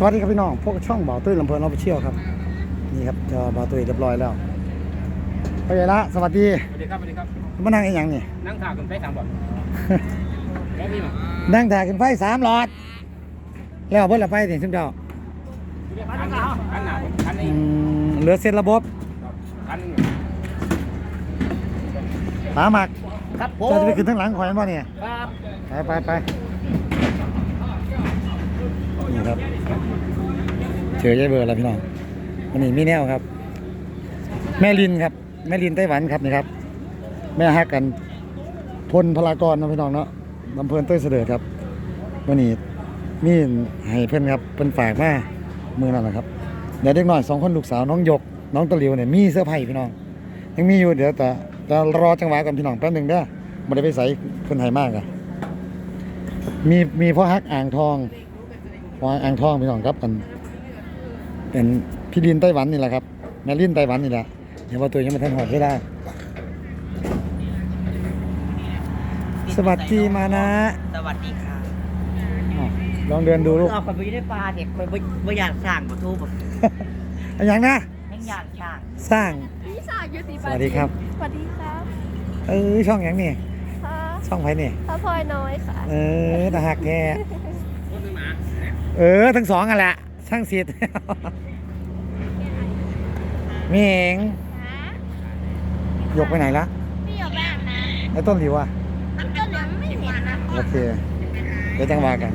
สวัสดีครับพี่น้องพวกช่องบ่าวตุ้ยลำเพลินเราไปเชี่ยวครับ นี่ครับจอบ่าวตุ้ยเรียบร้อยแล้วไปไหนละสวัสดีสวัสดีครับสวัสดีครับมานั่งอีหยังนี่นั่งถ่ายกันไปสามบอลแล้วพี่มานั่งถ่ายกันไฟสามหลอด แล้วเบิ้ลละไฟนี่ชิมเจ้าคันหนาคันหนาคันอืนี้มเหลือเส้นระบบคันปาหมักครับผเจ้าจะไปขึ้นทั้งหลังข่อยบ่เนี่ยครับไปไปไปนี่ครับ เจอยายเบอร์แล้วพี่น้องวันนี้มีแนวครับ แม่ลินครับ แม่ลินไต้หวันครับนี่ครับ แม่ฮักกันพลพลากรนะพี่น้องเนาะลำเพลินเต้ยเสด็จครับวันนี้มีให้เพื่อนครับเพิ่นฝากมามือนั่นแหละครับเดี๋ยวเด็กน้อยสองคนลูกสาวน้องหยก น้องตะหลิวเนี่ยมีเสื้อผ้าพี่น้อง ยังมีอยู่เดี๋ยวแต่จะรอจังหวะก่อนพี่น้องแป๊บหนึ่งเด้อบ่ได้ไปใส่เพิ่นให้มากอะมีมีพ่อฮักอ่างทองพ่ออ่างทองพี่น้องครับกัน เป็นพี่ลินไต้หวันนี่แหละครับแม่ลินไต้หวันนี่แหละเดี๋ยวว่าตัวยังไม่ทันหอดไม่ได้ สวัสดีมานะ สวัสดีค่ะอ้าวลองเดินดูลูกเราคนไปได้ปลาเด็กคนไม่อยากสร้างประตูแบบอะอย่างนะ ไม่อยากสร้างสร้าง พี่สาวอยู่สีสวัสดีครับ สวัสดีครับเออช่องอย่างนี่ ค่ะช่องไผนี่ พระพลอยน้อยค่ะ เออตาหักแกคนหนึ่งหมาเออ ทั้งสองกันแหละ ช่างสิทธิ์เมงยกไปไหนละพี่อยู่บ้านนะไอ้ต้นหลิวอะมันก็เหลือไม่เห็นนะโอเคเดี๋ยวจังหวะกัน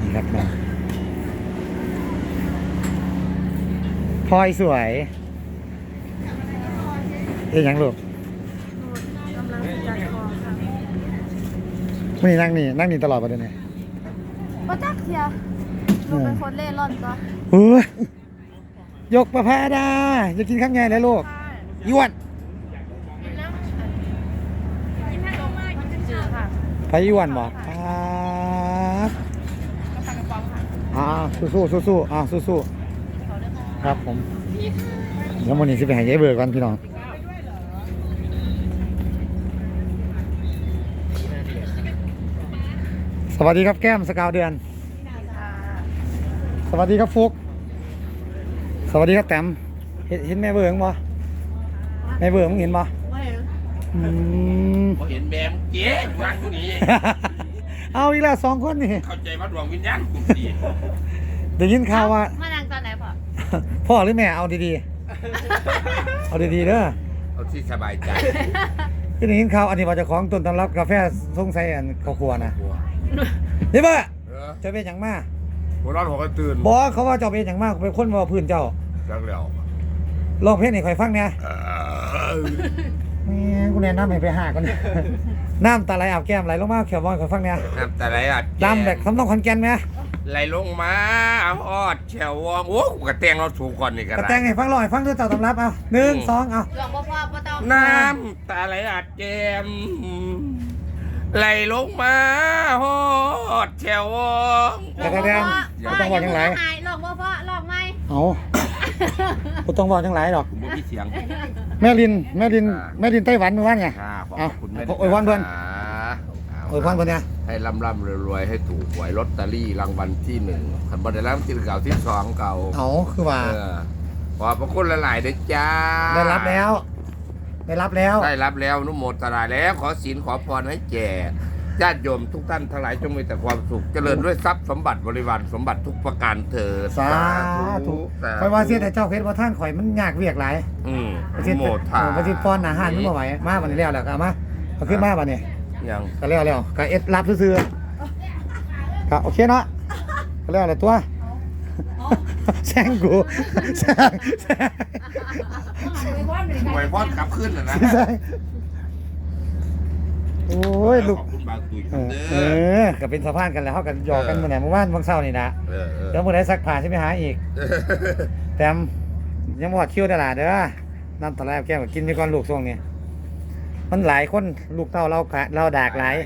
นี่ครับมาพลอยสวยเอ๊ยยังลูกกำลังจัดของค่ะนี่นั่งนี่นั่งนี่ตลอดประเด็นเนี่ยป้าจักเสีย หนูเป็นคนเล่ร่อนจ้ะเฮ้ยยกประพาดาจะกินข้าวไงแล้วลูกย้วนกินแล้วกินให้ลงมากินจืดค่ะไปย้วนบอกป๊าบอ่าสู้ๆสู้ๆอ่าสู้ๆครับผมเดี๋ยววันนี้จะไปหายายเบิร์ก่อนพี่น้องสวัสดีครับแก้มสกาวเดือน สวัสดีครับฟุก สวัสดีครับแต้มเห็นเห็นแม่เบิร์งบ่แม่เบิร์งมึงเห็นบ่อืม พอเห็นแมมเจ๊อยู่ร้านนี้ เอาอีกแล้วสองคนนี่เข้าใจว่าดวงวิญญาณกลุ่มดีได้ยินข่าวว่า มานั่งตอนไหนพ่อพ่อหรือแม่เอาดีๆ เอาดีๆเด้อเอาที่สบายใจก็ได้ยินข่าวอันนี้ว่าเจะของต้นตำรับกาแฟทรงใส่อันข้าวครัวนะเดี๋ยวเบ้อเออเจะเป็นอย่างมาก หัวร้อนหัวก็ตื่นบอกเขาว่าเจ้าเป็นอย่างมากเป็นคนเว่าพื้นเจ้าจังแล้วลองเพลงให้ข่อยฟังเนี่ยเออแหม่กูแนะนำให้ไปหาก่อนเนี่ยน้ำตาไหลอาบแก้มไหลลงมาเขียวบอลข่อยฟังเนี่ยน้ำตาไหลอะดำแบบสำนองขอนแก่นไหมไหลลงมาออดแฉววองโอ้กระแตงเราถูกก่อนนี่กันกระแตงให้ฟังลอยฟังด้วยเจ้าตำรับเอาหนึ่งสองเอาหลวงพ่อพ่อพ่อต้องน้ำตาไหลอาดแจมไหลลงมาฮอด แฉววองกระแตงก็ต้องบอกจังไรหายหลวงพ่อพ่อหลอกไหมเอากูต้องบอกจังไรดอกผมบ่มีเสียง แม่ลินแม่ลินอ่าแม่ลินไต้หวันเมื่อวานไงค่ะขอบเอาคุณแม่โอ้ยวันเพื่อนาโอ้ยพรเพื่อนเนี่ยให้ร่ำร่ำรวยๆให้ถูกหวยลอตเตอรี่รางวัลที่หนึ่งคันบันไดรางวัลที่เก่าที่สองเก่าเอาคือว่าเออขอบพระคุณหลายๆเด้อจ้า ได้รับแล้ว ได้รับแล้ว ได้รับแล้วอนุโมทนาแล้ว ขอศีลขอพรให้แก่ ญาติโยมทุกท่านทั้งหลายจงมีแต่ความสุข เจริญด้วยทรัพย์สมบัติบริวารสมบัติทุกประการเถิดสาธุคอยว่าเสียแต่เจ้าเพชรว่าท่านข่อยมันยากเวียกหลายอืมประอสิทนุธิ์โมทนาประสิทธิ์ป้อนอาหารมันบ่ไหวมาวันนี้แล้วแหละก็เอามาเอาขึ้นมาบัดนี้ยังก็แล้วแล้วก็เอ็ดรับซื่อๆก็โอเคเนาะก็แล้วแหละตัวแซงกูแซงแซงหวยพอดกลับขึ้นนะนะแซงโอ้ยลูกขอบคุณบาง ตุยเออเด้เอออก็เป็นสะพานกันแล้วเขากันหยอกกันเมื่อไหร่เมื่อวานบางเช้านี่นะเออเออเดี๋ยวมื่อไหร่สักผ่าใช่ไหมหาอีก แต้มยังหมดคิวได้หลาเด้อน้ำตาไหลแก้วกินไปก่อนลูกช่วงนี้ มันหลายคนลูกเต้าเรากะเราดากหลาย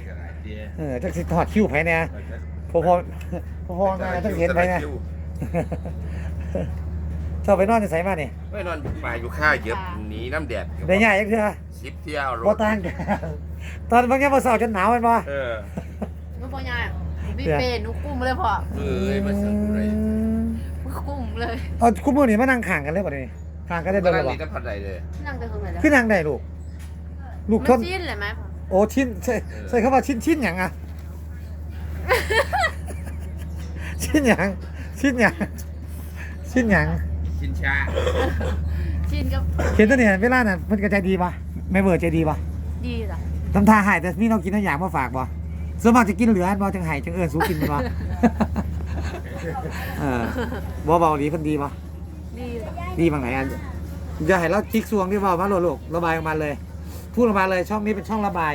เออจักสิทอดคิวไผเนี่ยพอพอพอพอมาจักเห็นไผเนี่ย เจ้าไปนอนจะใส่มาเนี่ยไม่นอนป่าอยู่ข้าวเยอะหนีน้ำแดดได้ง่ายจังเถอะชิปเที่ยวรบ่ถต่างกันตอนบางแง่พอเสาร์จนหนาวแมันบ่เออหนูพ่อยายพี่เปย์หนูกุ้มเลยพ่อเอ้ยมาเสิร์ฟเลยมเอาคู่มือนี่มานั่งข้างกันเลยป่ะนี่ข้างกันได้ก็เดินเลนั่ยงบ่นี่จะพัดใดเลยนั่งไปตรงไหนแล้วขึ้นนั่งได้ลูกลูกทมันนชิ้นเลยไหมโอ้ชิ้นใช่ใช่คำว่าชิ้นชิ้นอย่างอะชิ้นอย่างชิ้นอย่างชิ้นอย่าง ชินชาชิ้นก็เห็นตัวเนี่ยเวลาน่ะมันก็ใจดีปะแม่เบิร์ดใจดีปะดีจ้ะทำทาหายแต่นี่เรากินน้ำยางมาฝากบ่ส่วนมากจะกินเหลือบ่จังหายจังเอิญสู้กินบ่เออบ่เบาดีเพิ่นดีบ่ดีจ้ะดีบางไหนอันอย่าให้เราจิกซวงที่เว้ามาโลดลูกระบายออกมาเลย พูดออกมาเลยช่องนี้เป็นช่องระบาย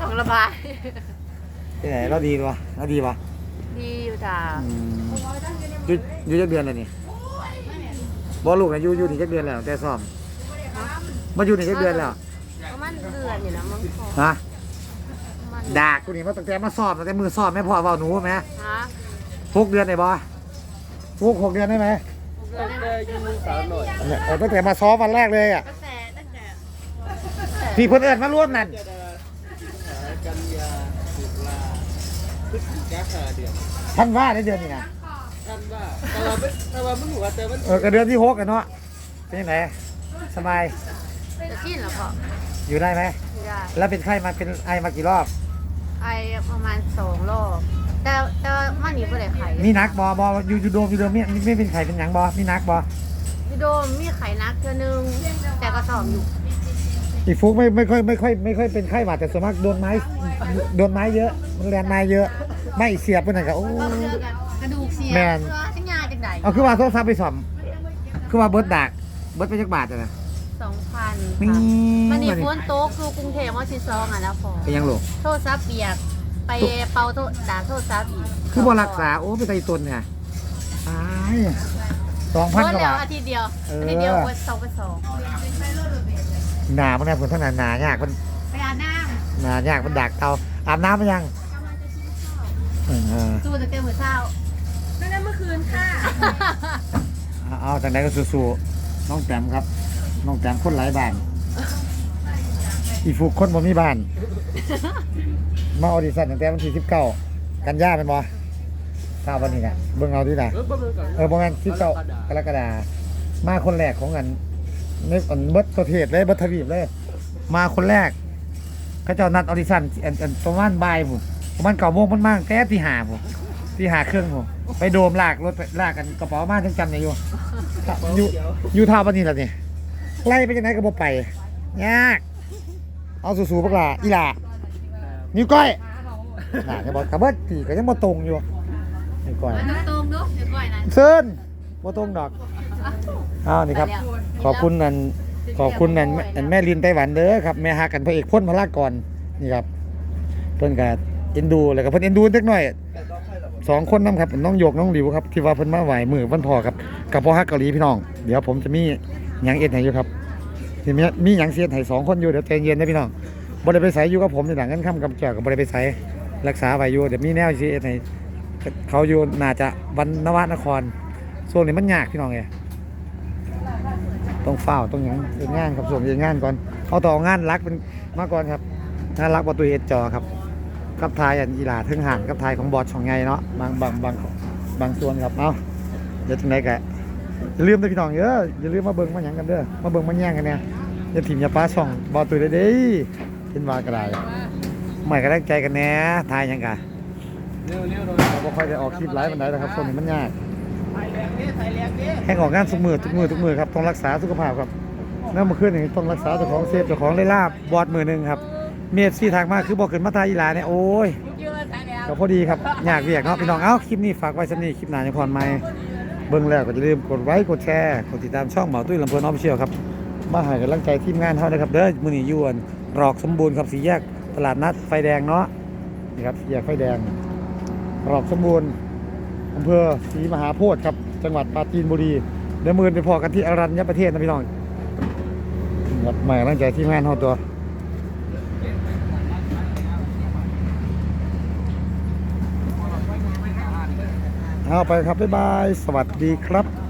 ต้องระบาย ที่ไหนเราดีวะเราดีวะ ดีอยู่จ้ะอืมอยู่อยู่จักเดือนแล้วนี่บ่ลูกนะอยู่อยู่นี่จักเดือนแล้วแต่ซ่อมมาอยู่นี่จักเดือนแล้วประมาณเดือนอยู่นะมึงพอฮะประมาณดากกูนี่มาตั้งแต่มาซ่อมตั้งแต่มือซ่อมแม่พ่อเว้าหนูไหมฮะหกเดือนได้บ่หกหกเดือนได้ไหมเดือนได้เนี่ยเออตั้งแต่มาซ้อมวันแรกเลยอะตั้งแต่ตั้งแต่พี่เพิ่นเอิ้นมาร่วมนั่นกัน พฤศจิกาห้าเดือนท่านว่าในเดือนนี้นะท่านว่าแต่ว่าไม่แต่ว่ามันหัวแต่มันเออก็เดือนที่หกกันเนาะเป็นยังไงสบายจะชิ้นแล้วพออยู่ได้ไหมไม่ได้แล้วเป็นไข้มาเป็นไอมากี่รอบ ไอประมาณสองรอบ แต่แต่ว่ามันนี่ไม่ได้ไข่มีนักบอบออยู่อยู่โดมอยู่โดมมีไม่เป็นไข้เป็นหยังบอมีนักบอพี่โดมมีไข่นักเธอนึงแต่ก็สอบอยู่อีฟุกไม่ไม่ค่อยไม่ค่อยไม่ค่อยเป็นไข้หวัดแต่ส่วนมากโดนไม้โดนไม้เยอะ มันแรงไม้เยอะ ไม่เสียบไปไหนกับโอ้ก็เจอกันกระดูกเสียแม่นเสื้อทั้งยาจังใดเอาคือว่าโทรศัพท์ไปสอมคือว่าเบิร์ดดักเบิร์ดไปจักบาทอะนะสองพันมีมันนี่ฝนโต๊ะคือกรุงเทพว่าสิซองอะแล้วพอเป็นยังลูกโทษซับเปียกไปเป่าโทษด่าโทษซับอีกคือบ่รักษาโอ้ไปไตตนเนี่ยตายสองพันเพิ่กนว่าแล้วบาท อาทิตย์เดียวเอออ อาทิตย์เดียวเพิ่นสองไปสองหนามันแน่ผลขนาดหนายากมันไปอาบน้หนายากมันดักเตาอาบน้ำมันยังเออำ สู้แต่เกินมื้อเช้าไม่ได้เมื่อคืนค่ะเอาเอาจากไหนก็สู้ๆน้องแต้มครับ น้องแต้มคนหลายบ้าน อีฟุกคนบ่มีบ้าน มาออดิชั่นตั้งแต่วันที่สิบเก้ากันยาเป็นบ่ทราบวันนี้นะเบิ่งเอาดีนะเออประเมินก่อนเออประมาณสิบเก้ากรกฎามาคนแรกของกันในอันเบิดประเทศเลยเบิดทวีปเลย มาคนแรกเขาเจ้านัดออดิชั่นอันอันประมาณบ่ายผม ประมาณเก้าโมงมันมากแต่ที่หาผมที่หาเครื่องผมไปโดมลากรถไปลากกันกระเป๋ามาจังจำได้อยู่อยู่อยู่ท่าวันนี้แหละนี่ไล่ไปจังไหนก็บ่ไปยากเอาสู้ๆพวกหล่ะอีหล่านิ้วก้อยน่ะจะบอกกระเบิดตีก็ยังบ่ตรงอยู่นิ้วก้อยมันตรงๆเนาะเดี๋ยวก่อยนะเซินบ่ตรงดอก อ้าว นี่ครับ ขอบคุณนันขอบคุณนันอันแม่ลินไต้หวันเด้อครับ แม่ฮักกันพระเอกพ่นพลากรนี่ครับ เพิ่นก็ เอ็นดูแล้วก็เพิ่นเอ็นดูเล็กน้อยสองคนนํครับน้องโยกน้องหลิวครับที่ว่าเพิ่นมาไหวมือวันพอครับกับพ่อฮักเกาหลีพี่น้อง เดี๋ยวผมจะมีหยังเอ็ดให้อยู่ครับที่มีมีหยังเสียดให้สองคนอยู่เดี๋ยวใจเย็นนะพี่น้องบ่ได้ไปใส่อยู่กับผมในหลังกันค่ำกับแก้วก็บ่ได้ไปใส่รักษาไว้อยู่เดี๋ยวมีแนวสิเอ็ดให้เขาอยู่น่าจะวันนวนครช่วงนี้มันยากพี่น้องเอ้ต้องเฝ้าต้องยังเองงานครับส่วนเองงานก่อนเอาต่องานรักเป็นมาก่อนครับงานรักประตูเอจอครับ กับทายอันอีหลาทึ่งห่านกับทายของบอสของไงเนาะบางบางบางบางส่วนครับเอาเดี๋ยวจังไดกะอย่าลืมเด้พี่น้องเด้ออย่าลืมมาเบิ่งมาหยังกันเด้อมาเบิ่งมาแย่งกันเนี่ยอย่าถิ่มอย่าป้าช่องบอสตัวเด้เด้เห็นวากระไดใหม่ก็ได้ใจกันแน่ทายหยังกะเร็วเร็วเราบ่ค่อยได้ออกคลิปไลฟ์ปานใดนะครับช่วงนี้มันยากไทยแรงนี้ไทยแรงนี้แห่งออกงานทุกมือทุกมือทุกมือครับต้องรักษาสุขภาพครับแล้วเมื่อคืนนี้ต้องรักษาเจ้าของเซฟเจ้าของเลยลาบบอดมือหนึ่งครับ เมียซี่ทางมากคือบอกขึ้นมาทายอีหลาเนี่ยโอ้ยก็พอดีครับอยากเวียกเนาะพี่น้องเอ้าคลิปนี้ฝากไว้สำนี้คลิปหน้าจะพรใหม่เบิ่งแล้วก็อย่าลืมกดไลค์กดแชร์กดติดตามช่องเหมาตุ้ยลำเพลินออฟเชียลครับมาห้กำลังใจทีมงานเขานะครับเด้อมื้อนี้อยวนรอกสมบูรณ์ครับสีแยกตลาดนัดไฟแดงเนาะนี่ครับสีแยกไฟแดงรอกสมบูรณ์อำเภอศรีมหาโพธิ์ครับจังหวัดปราจีนบุรีเดี๋ยวมือไปพอกันที่อรัญญประเทศนะพี่น้องครับใหม่ร่างใจที่งานเฮาตัว เอาไปครับบ๊ายบาย สวัสดีครับ